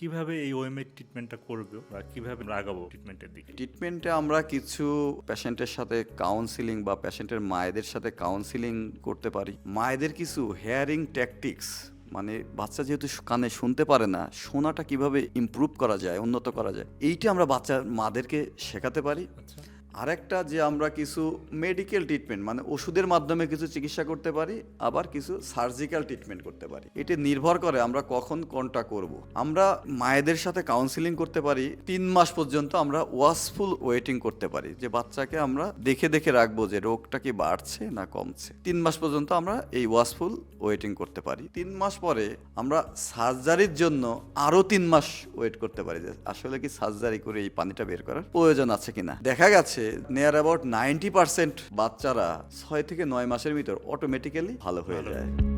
কীভাবে এই ওএমএ ট্রিটমেন্টটা করবে বা কীভাবে লাগাবো আগাবো ট্রিটমেন্টের দিকে? ট্রিটমেন্টে আমরা কিছু পেশেন্টের সাথে কাউন্সিলিং বা পেশেন্টের মায়েদের সাথে কাউন্সিলিং করতে পারি। মায়েদের কিছু হেয়ারিং ট্যাকটিক্স মানে বাচ্চা যেহেতু কানে শুনতে পারে না শোনাটা কীভাবে ইম্প্রুভ করা যায় উন্নত করা যায় এইটা আমরা বাচ্চার মাদেরকে শেখাতে পারি। আচ্ছা। আরেকটা যে আমরা কিছু মেডিকেল ট্রিটমেন্ট মানে ওষুধের মাধ্যমে কিছু চিকিৎসা করতে পারি, আবার কিছু সার্জিক্যাল ট্রিটমেন্ট করতে পারি। এটি নির্ভর করে আমরা কখন কোনটা করব। আমরা মায়েদের সাথে কাউন্সিলিং করতে পারি, তিন মাস পর্যন্ত আমরা ওয়াশফুল ওয়েটিং করতে পারি, যে বাচ্চাকে আমরা দেখে দেখে রাখব যে রোগটা কি বাড়ছে না কমছে। তিন মাস পর্যন্ত আমরা এই ওয়াশফুল ওয়েটিং করতে পারি। তিন মাস পরে আমরা সার্জারির জন্য আরও তিন মাস ওয়েট করতে পারি যে আসলে কি সার্জারি করে এই পানিটা বের করার প্রয়োজন আছে কিনা। দেখা গেছে নিয়ার অ্যাবাউট নাইনটি পার্সেন্ট বাচ্চারা ছয় থেকে নয় মাসের ভিতর অটোমেটিক্যালি ভালো হয়ে যায়।